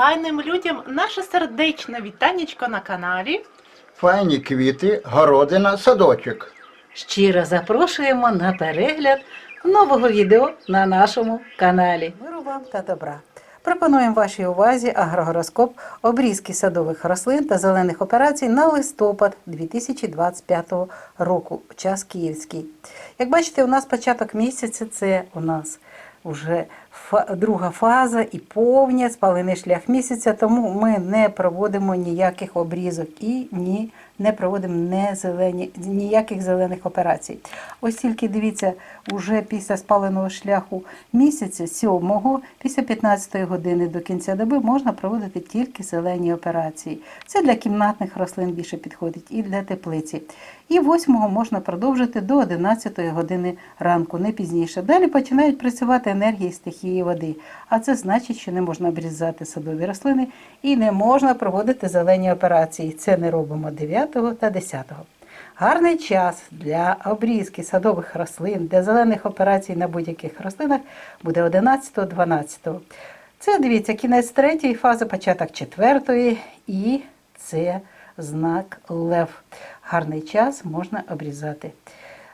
файним людям наше сердечне вітанечко на каналі. Файні квіти, городина, садочок. Щиро запрошуємо на перегляд нового відео на нашому каналі. Миру вам та добра. Пропонуємо вашій увазі агрогороскоп обрізки садових рослин та зелених операцій на листопад 2025 року. Час київський. Як бачите, у нас початок місяця це у нас вже друга фаза і повня спалений шлях місяця, тому ми не проводимо ніяких обрізок і ні, не проводимо не зелені, ніяких зелених операцій. Ось тільки дивіться, уже після спаленого шляху місяця, 7 після 15 години до кінця доби можна проводити тільки зелені операції. Це для кімнатних рослин більше підходить і для теплиці. І 8 можна продовжити до 11 години ранку, не пізніше. Далі починають працювати енергії стихії води. А це значить, що не можна обрізати садові рослини і не можна проводити зелені операції. Це не робимо 9 та 10. Гарний час для обрізки садових рослин, для зелених операцій на будь-яких рослинах буде 11-12. Це дивіться кінець третьої фази, початок четвертої, і це знак Лев. Гарний час можна обрізати.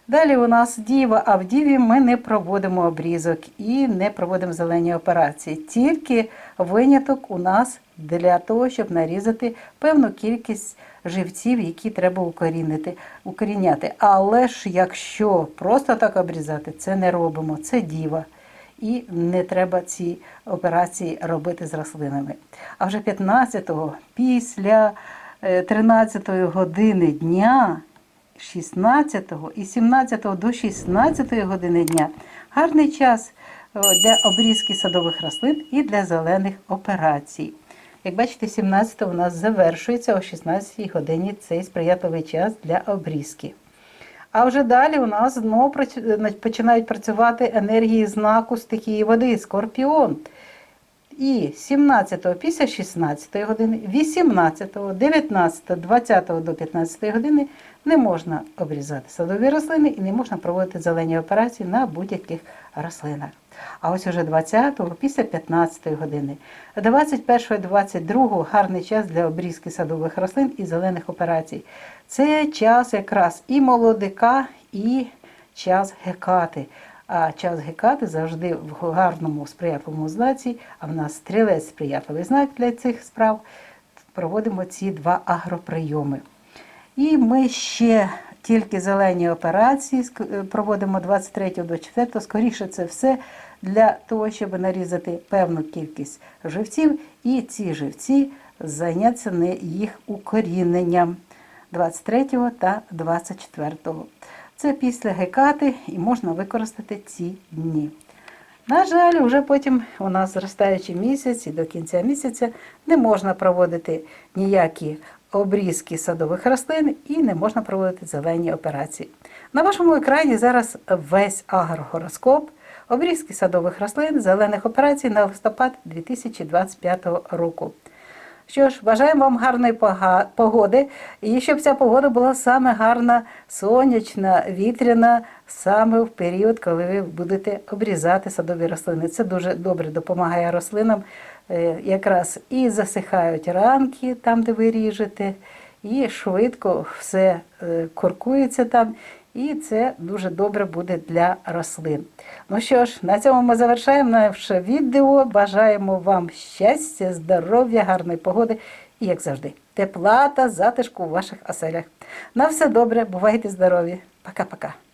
Далі у нас діва, а в діві ми не проводимо обрізок і не проводимо зелені операції. Тільки виняток у нас для того, щоб нарізати певну кількість живців, які треба укорінити, укоріняти. Але ж якщо просто так обрізати, це не робимо, це діва. І не треба ці операції робити з рослинами. А вже 15-го, після е, 13-ї години дня 16 і 17 до 16 години дня гарний час е, для обрізки садових рослин і для зелених операцій. Як бачите, 17 у нас завершується о 16 годині цей сприятливий час для обрізки. А вже далі у нас знову починають працювати енергії знаку стихії води, скорпіон. І 17 після 16 години, 18, 19, 20 до 15 години не можна обрізати садові рослини і не можна проводити зелені операції на будь-яких рослинах. А ось уже 20 після 15 години. 21 22 гарний час для обрізки садових рослин і зелених операцій. Це час якраз і молодика, і час гекати. А час гекати завжди в гарному сприятливому знаці, а в нас стрілець сприятливий знак для цих справ. Проводимо ці два агроприйоми. І ми ще тільки зелені операції е, проводимо 23 до 4. Скоріше це все для того, щоб нарізати певну кількість живців, і ці живці зайняться їх укоріненням 23 та 24. Це після гекати і можна використати ці дні. На жаль, вже потім у нас зростаючий місяць і до кінця місяця не можна проводити ніякі обрізки садових рослин і не можна проводити зелені операції. На вашому екрані зараз весь агрогороскоп, обрізки садових рослин, зелених операцій на листопад 2025 року. Що ж, бажаємо вам гарної погоди, і щоб ця погода була саме гарна, сонячна, вітряна, саме в період, коли ви будете обрізати садові рослини. Це дуже добре допомагає рослинам. е, Якраз і засихають ранки там, де ви ріжете, і швидко все е, коркується там. І це дуже добре буде для рослин. Ну що ж, на цьому ми завершаємо наше відео. Бажаємо вам щастя, здоров'я, гарної погоди і, як завжди, тепла та затишку у ваших оселях. На все добре, бувайте здорові. Пока-пока.